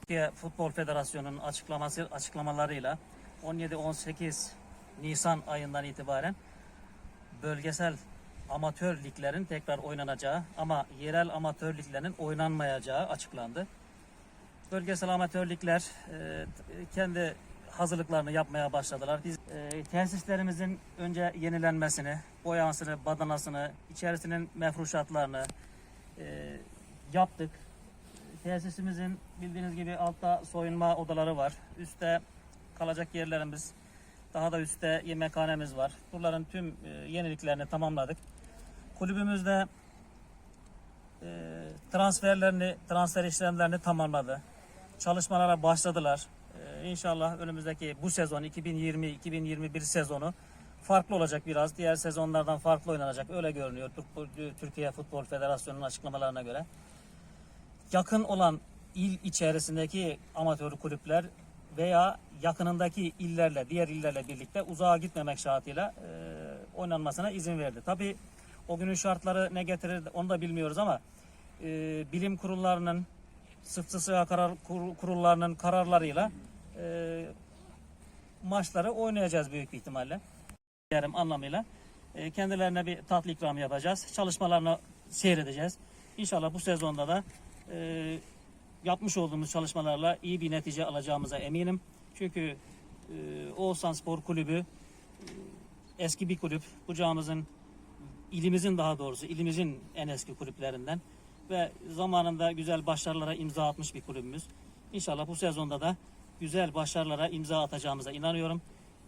Türkiye Futbol Federasyonu'nun açıklaması açıklamalarıyla 17-18 Nisan ayından itibaren bölgesel amatör liglerin tekrar oynanacağı ama yerel amatör liglerin oynanmayacağı açıklandı. Bölgesel amatör ligler e, kendi hazırlıklarını yapmaya başladılar. Biz e, tesislerimizin önce yenilenmesini, boyansını, badanasını, içerisinin mefruşatlarını e, yaptık. Tesisimizin bildiğiniz gibi altta soyunma odaları var. Üstte kalacak yerlerimiz, daha da üstte yemekhanemiz var. Bunların tüm e, yeniliklerini tamamladık. Kulübümüzde e, transferlerini, transfer işlemlerini tamamladı. Çalışmalara başladılar. E, inşallah önümüzdeki bu sezon 2020-2021 sezonu farklı olacak biraz. Diğer sezonlardan farklı oynanacak. Öyle görünüyor Türk- Türkiye Futbol Federasyonu'nun açıklamalarına göre yakın olan il içerisindeki amatör kulüpler veya yakınındaki illerle, diğer illerle birlikte uzağa gitmemek şartıyla e, oynanmasına izin verdi. Tabii o günün şartları ne getirir onu da bilmiyoruz ama e, bilim kurullarının, sıfır sığa karar kur- kurullarının kararlarıyla e, maçları oynayacağız büyük bir ihtimalle. Yarım anlamıyla. E, kendilerine bir tatlı ikram yapacağız. Çalışmalarını seyredeceğiz. İnşallah bu sezonda da e, yapmış olduğumuz çalışmalarla iyi bir netice alacağımıza eminim. Çünkü e, Oğuzhan Spor Kulübü e, eski bir kulüp. Bucağımızın ilimizin daha doğrusu ilimizin en eski kulüplerinden ve zamanında güzel başarılara imza atmış bir kulübümüz. İnşallah bu sezonda da güzel başarılara imza atacağımıza inanıyorum.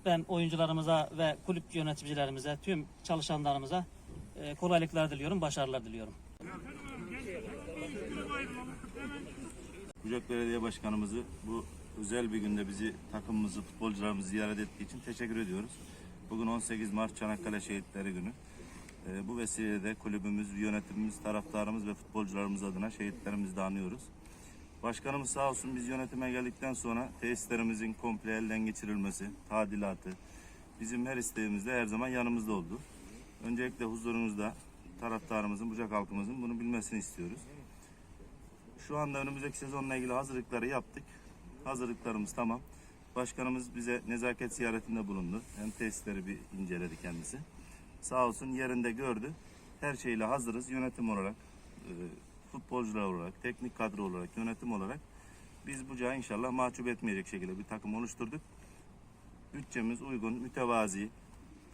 Ben oyuncularımıza ve kulüp yöneticilerimize, tüm çalışanlarımıza e, kolaylıklar diliyorum, başarılar diliyorum. Bucak Belediye Başkanımızı bu özel bir günde bizi, takımımızı, futbolcularımızı ziyaret ettiği için teşekkür ediyoruz. Bugün 18 Mart Çanakkale Şehitleri Günü. Ee, bu vesileyle kulübümüz, yönetimimiz, taraftarımız ve futbolcularımız adına şehitlerimizi de anıyoruz. Başkanımız sağ olsun biz yönetime geldikten sonra tesislerimizin komple elden geçirilmesi, tadilatı, bizim her isteğimizde her zaman yanımızda oldu. Öncelikle huzurunuzda taraftarımızın, Bucak halkımızın bunu bilmesini istiyoruz. Şu anda önümüzdeki sezonla ilgili hazırlıkları yaptık. Hazırlıklarımız tamam. Başkanımız bize nezaket ziyaretinde bulundu. Hem tesisleri bir inceledi kendisi. Sağ olsun yerinde gördü. Her şeyle hazırız. Yönetim olarak, e, futbolcular olarak, teknik kadro olarak, yönetim olarak biz bucağı inşallah mahcup etmeyecek şekilde bir takım oluşturduk. Bütçemiz uygun, mütevazi,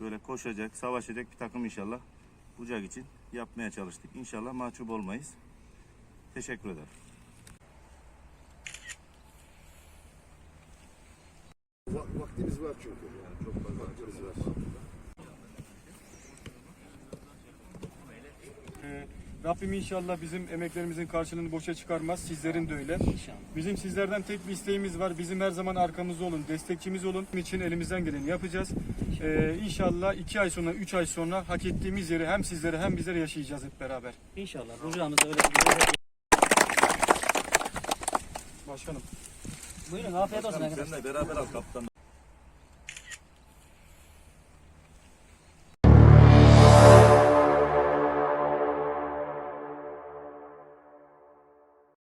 böyle koşacak, savaşacak bir takım inşallah bucak için yapmaya çalıştık. İnşallah mahcup olmayız. Teşekkür ederim. Va- Vaktimiz var çünkü. Yani çok fazla vaktimiz var. Rabbim inşallah bizim emeklerimizin karşılığını boşa çıkarmaz. Sizlerin de öyle. İnşallah. Bizim sizlerden tek bir isteğimiz var. Bizim her zaman arkamızda olun, destekçimiz olun. Bunun için elimizden geleni yapacağız. Ee, inşallah iki ay sonra, üç ay sonra hak ettiğimiz yeri hem sizlere hem bizlere yaşayacağız hep beraber. İnşallah. Bucağımızda öyle Başkanım. Buyurun afiyet olsun. Sen de beraber al kaptan.